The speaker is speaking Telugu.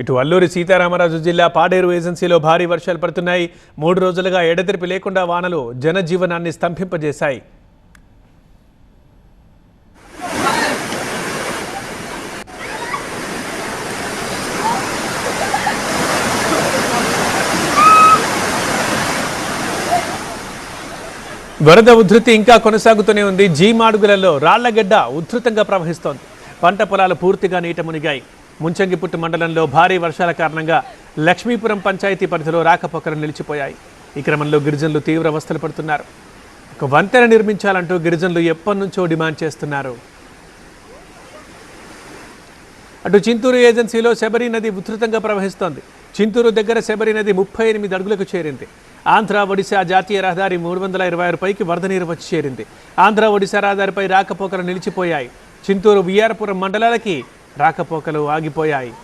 ఇటు అల్లూరి సీతారామరాజు జిల్లా పాడేరు ఏజెన్సీలో భారీ వర్షాలు పడుతున్నాయి. మూడు రోజులుగా ఎడతెరిపి లేకుండా వానలు జనజీవనాన్ని స్తంభింపజేశాయి. వరద ఉధృతి ఇంకా కొనసాగుతూనే ఉంది. జీ మాడుగులలో రాళ్ళగడ్డ ఉధృతంగా ప్రవహిస్తోంది. పంట పొలాలు పూర్తిగా నీట మునిగాయి. ముంచంగిపుట్టు మండలంలో భారీ వర్షాల కారణంగా లక్ష్మీపురం పంచాయతీ పరిధిలో రాకపోకలు నిలిచిపోయాయి. ఈ క్రమంలో గిరిజనులు తీవ్ర అవస్థలు పడుతున్నారు. ఒక వంతెన నిర్మించాలంటూ గిరిజనులు ఎప్పటి నుంచో డిమాండ్ చేస్తున్నారు. అటు చింతూరు ఏజెన్సీలో శబరి నది ఉధృతంగా ప్రవహిస్తోంది. చింతూరు దగ్గర శబరి నది ముప్పై ఎనిమిది అడుగులకు చేరింది. ఆంధ్ర ఒడిశా జాతీయ రహదారి మూడు వందల ఇరవై ఆరు పైకి వరద నీరు వచ్చి చేరింది. ఆంధ్ర ఒడిశా రహదారిపై రాకపోకలు నిలిచిపోయాయి. చింతూరు విఆర్పురం మండలాలకి రాకపోకలు ఆగిపోయాయి.